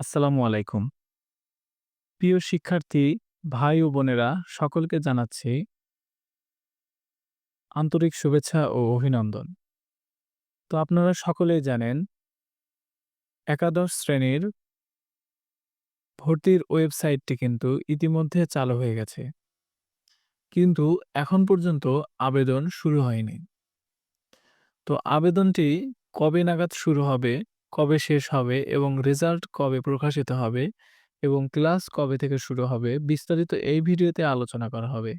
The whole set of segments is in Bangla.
আসসালামু আলাইকুম। প্রিয় শিক্ষার্থী ভাই ও বোনেরা সকলকে জানাচ্ছি আন্তরিক শুভেচ্ছা ও অভিনন্দন। তো আপনারা সকলেই জানেন একাদশ শ্রেণির ভর্তির ওয়েবসাইটটি কিন্তু ইতিমধ্যে চালু হয়ে গেছে। কিন্তু এখন পর্যন্ত আবেদন শুরু হয়নি। তো আবেদনটি কবে নাগাদ শুরু হবে, কবে শেষ হবে এবং রেজাল্ট কবে প্রকাশিত হবে এবং ক্লাস কবে থেকে শুরু হবে, বিস্তারিত এই ভিডিওতে আলোচনা করা হবে।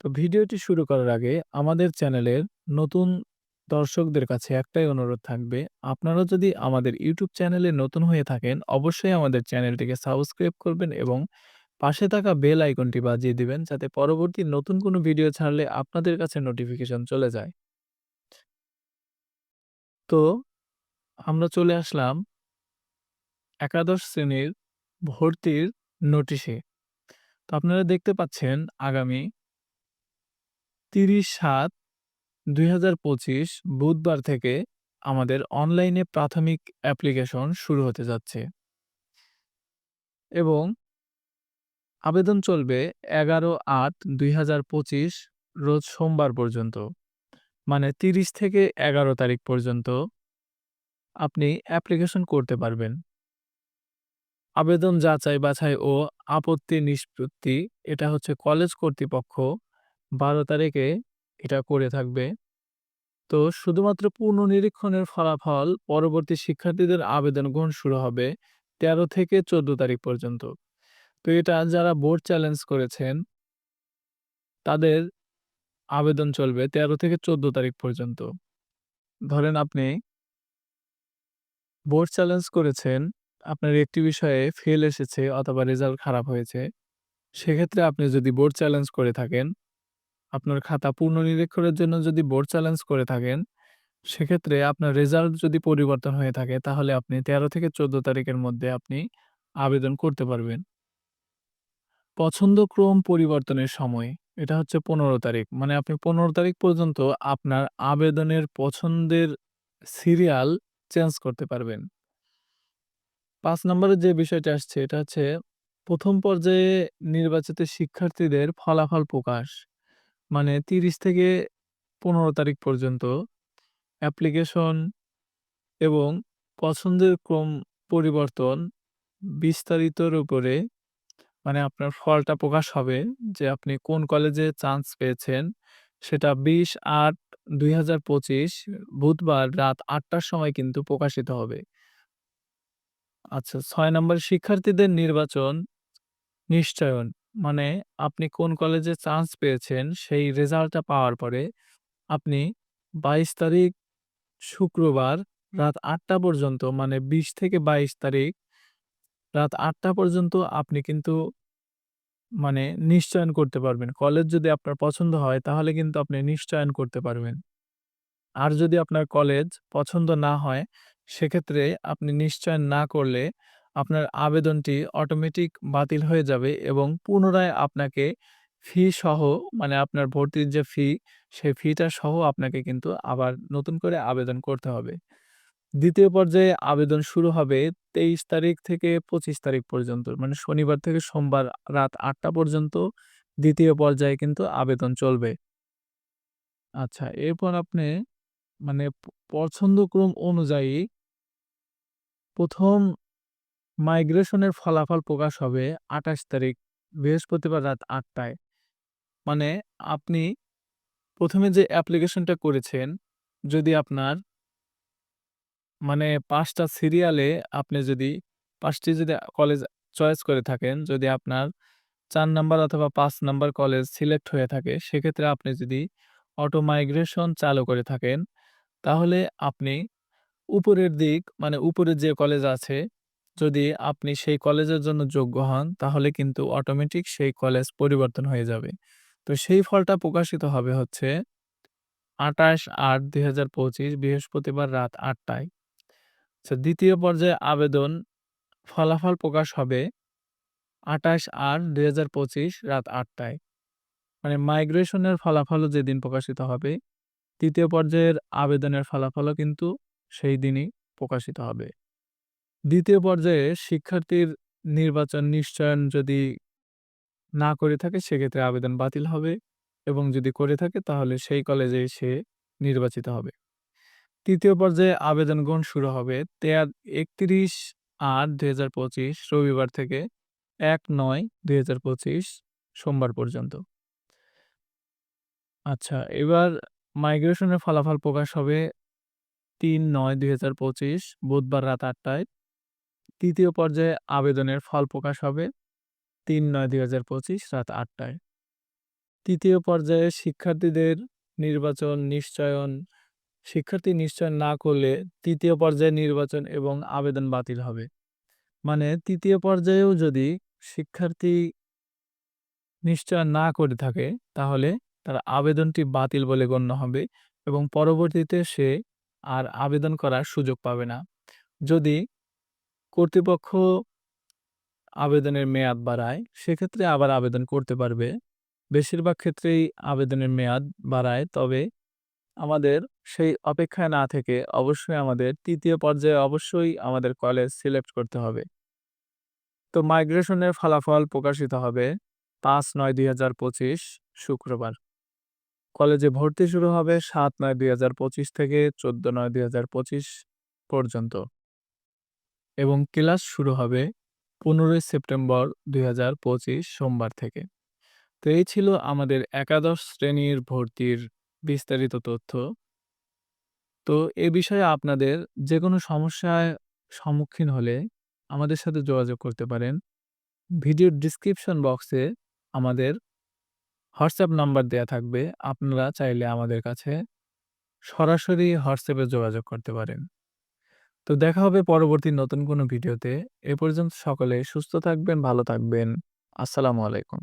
তো ভিডিওটি শুরু করার আগে আমাদের চ্যানেলের নতুন দর্শকদের কাছে একটাই অনুরোধ থাকবে, আপনারা যদি আমাদের ইউটিউব চ্যানেলে নতুন হয়ে থাকেন, অবশ্যই আমাদের চ্যানেলটিকে সাবস্ক্রাইব করবেন এবং পাশে থাকা বেল আইকনটি বাজিয়ে দিবেন যাতে পরবর্তী নতুন কোনো ভিডিও ছাড়লে আপনাদের কাছে নোটিফিকেশন চলে যায় তো আমরা চলে আসলাম একাদশ শ্রেণির ভর্তির নোটিশে তো আপনারা দেখতে পাচ্ছেন আগামী তিরিশ সাত দুই বুধবার থেকে আমাদের অনলাইনে প্রাথমিক অ্যাপ্লিকেশন শুরু হতে যাচ্ছে। এবং আবেদন চলবে এগারো আট দুই রোজ সোমবার পর্যন্ত মানে তিরিশ থেকে এগারো তারিখ পর্যন্ত। আপনি অ্যাপ্লিকেশন করতে পারবেন। আবেদন যাচাই বাছাই ও আপত্তি নিষ্পত্তি, এটা হচ্ছে কলেজ কর্তৃপক্ষ বারো তারিখে এটা করে থাকবে। তো শুধুমাত্র পুনর্নিরীক্ষণের ফলাফল পরবর্তী শিক্ষার্থীদের আবেদন গ্রহণ শুরু হবে তেরো থেকে চোদ্দ তারিখ পর্যন্ত। তো এটা যারা বোর্ড চ্যালেঞ্জ করেছেন, তাদের আবেদন চলবে তেরো থেকে চোদ্দ তারিখ পর্যন্ত। ধরেন আপনি বোর্ড চ্যালেঞ্জ করেছেন, আপনার একটি বিষয়ে ফেল এসেছে অথবা রেজাল্ট খারাপ হয়েছে, সেক্ষেত্রে আপনি যদি বোর্ড চ্যালেঞ্জ করে থাকেন, আপনার খাতা পুনর্নিরীক্ষণের জন্য যদি বোর্ড চ্যালেঞ্জ করে থাকেন, সেক্ষেত্রে আপনার রেজাল্ট যদি পরিবর্তন হয়ে থাকে, তাহলে আপনি তেরো থেকে চোদ্দ তারিখের মধ্যে আপনি আবেদন করতে পারবেন। পছন্দক্রম পরিবর্তনের সময়, এটা হচ্ছে পনেরো তারিখ মানে আপনি পনেরো তারিখ পর্যন্ত আপনার আবেদনের পছন্দের সিরিয়াল চেঞ্জ করতে পারবেন। পাঁচ নম্বরের যে বিষয়টা আসছে, এটা হচ্ছে প্রথম পর্যায়ে নির্বাচিত শিক্ষার্থীদের ফলাফল প্রকাশ। মানে তিরিশ থেকে পনেরো তারিখ পর্যন্ত অ্যাপ্লিকেশন এবং পছন্দের ক্রম পরিবর্তন বিস্তারিতর উপরে মানে আপনার ফলটা প্রকাশ হবে যে আপনি কোন কলেজে চান্স পেয়েছেন, সেটা বিশ আট দুই বুধবার রাত আটটার সময় কিন্তু প্রকাশিত হবে। আচ্ছা ছয় নম্বর শিক্ষার্থীদের নির্বাচন নিশ্চয়ন মানে আপনি কোন কলেজে চান্স পেয়েছেন সেই রেজাল্টটা পাওয়ার পরে আপনি বাইশ তারিখ শুক্রবার রাত আটটা পর্যন্ত মানে বিশ থেকে বাইশ তারিখ রাত আটটা পর্যন্ত আপনি কিন্তু মানে নিশ্চয়ন করতে পারবেন। কলেজ যদি আপনার পছন্দ হয়, তাহলে কিন্তু আপনি নিশ্চয়ন করতে পারবেন। আর যদি আপনার কলেজ পছন্দ না হয়, সেক্ষেত্রে আপনি নিশ্চয়ন না করলে আপনার আবেদনটি অটোমেটিক বাতিল হয়ে যাবে এবং পুনরায় আপনাকে ফি সহ মানে আপনার ভর্তির যে ফি, সেই ফিটা সহ আপনাকে কিন্তু আবার নতুন করে আবেদন করতে হবে। দ্বিতীয় পর্যায়ে আবেদন শুরু হবে তেইশ তারিখ থেকে পঁচিশ তারিখ পর্যন্ত। মানে শনিবার থেকে সোমবার রাত আটটা পর্যন্ত দ্বিতীয় পর্যায়ে কিন্তু আবেদন চলবে। আচ্ছা এরপর আপনি মানে পছন্দক্রম অনুযায়ী প্রথম মাইগ্রেশনের ফলাফল প্রকাশ হবে আঠাশ তারিখ, বৃহস্পতিবার রাত আটটায়। মানে আপনি প্রথমে যে অ্যাপ্লিকেশনটা করেছেন, যদি আপনার মানে পাঁচটা সিরিয়ালে আপনি যদি, পাঁচটি যদি কলেজ চয়েস করে থাকেন, যদি আপনার চার নাম্বার অথবা পাঁচ নাম্বার কলেজ সিলেক্ট হয়ে থাকে, সেক্ষেত্রে আপনি যদি অটো মাইগ্রেশন চালু করে থাকেন, তাহলে আপনি উপরের দিক মানে উপরে যে কলেজ আছে, যদি আপনি সেই কলেজের জন্য যোগ্য হন, তাহলে কিন্তু অটোমেটিক সেই কলেজ পরিবর্তন হয়ে যাবে। তো সেই ফলটা প্রকাশিত হবে হচ্ছে আঠাশ আট দুই হাজার পঁচিশ বৃহস্পতিবার রাত আটটায়। আচ্ছা দ্বিতীয় পর্যায়ে আবেদন ফলাফল প্রকাশ হবে আঠাশ আট দুই রাত আটটায় মানে মাইগ্রেশনের ফলাফলও যেদিন প্রকাশিত হবে, তৃতীয় পর্যায়ের আবেদনের ফলাফলও কিন্তু সেই দিনই প্রকাশিত হবে দ্বিতীয় পর্যায়ে শিক্ষার্থীর নির্বাচন নিশ্চয়ন যদি না করে থাকে, সেক্ষেত্রে আবেদন বাতিল হবে এবং যদি করে থাকে, তাহলে সেই কলেজে সে নির্বাচিত হবে। তৃতীয় পর্যায়ে আবেদন গ্রহণ শুরু হবে তেয়া ৩১ ৮ ২০২৫ রবিবার থেকে ১ ৯ ২০২৫ সোমবার পর্যন্ত। আচ্ছা এবার মাইগ্রেশনের ফলাফল প্রকাশ হবে ৩ ৯ ২০২৫ বুধবার রাত আটটায় তৃতীয় পর্যায়ে আবেদনের ফল প্রকাশ হবে ৩ ৯ ২০২৫ রাত আটটায় তৃতীয় পর্যায়ে শিক্ষার্থীদের নির্বাচন নিশ্চয়ন শিক্ষার্থী নিশ্চয় না করলে তৃতীয় পর্যায়ে নির্বাচন এবং আবেদন বাতিল হবে। মানে তৃতীয় পর্যায়েও যদি শিক্ষার্থী নিশ্চয় না করে থাকে, তাহলে তার আবেদনটি বাতিল বলে গণ্য হবে এবং পরবর্তীতে সে আর আবেদন করার সুযোগ পাবে না। যদি কর্তৃপক্ষ আবেদনের মেয়াদ বাড়ায়, সেক্ষেত্রে আবার আবেদন করতে পারবে। বেশিরভাগ ক্ষেত্রেই আবেদনের মেয়াদ বাড়ায়, তবে আমাদের সেই অপেক্ষায় না থেকে অবশ্যই আমাদের তৃতীয় পর্যায়ে অবশ্যই আমাদের কলেজ সিলেক্ট করতে হবে। তো মাইগ্রেশনের ফলাফল প্রকাশিত হবে ৫ ৯ ২০২৫ শুক্রবার। কলেজে ভর্তি শুরু হবে ৭ ৯ ২০২৫ থেকে ১৪ ৯ ২০২৫ পর্যন্ত। এবং ক্লাস শুরু হবে ১৫ সেপ্টেম্বর ২০২৫ সোমবার থেকে। তো এই ছিল আমাদের একাদশ শ্রেণির ভর্তির বিস্তারিত তথ্য। তো এ বিষয়ে আপনাদের যেকোনো সমস্যায় সম্মুখীন হলে আমাদের সাথে যোগাযোগ করতে পারেন। ভিডিওর ডেসক্রিপশন বক্সে আমাদের হোয়াটসঅ্যাপ নাম্বার দেয়া থাকবে। আপনারা চাইলে আমাদের কাছে সরাসরি হোয়াটসঅ্যাপে যোগাযোগ করতে পারেন। তো দেখা হবে পরবর্তী নতুন কোনো ভিডিওতে। এ পর্যন্ত সকলে সুস্থ থাকবেন, ভালো থাকবেন। আসসালামু আলাইকুম।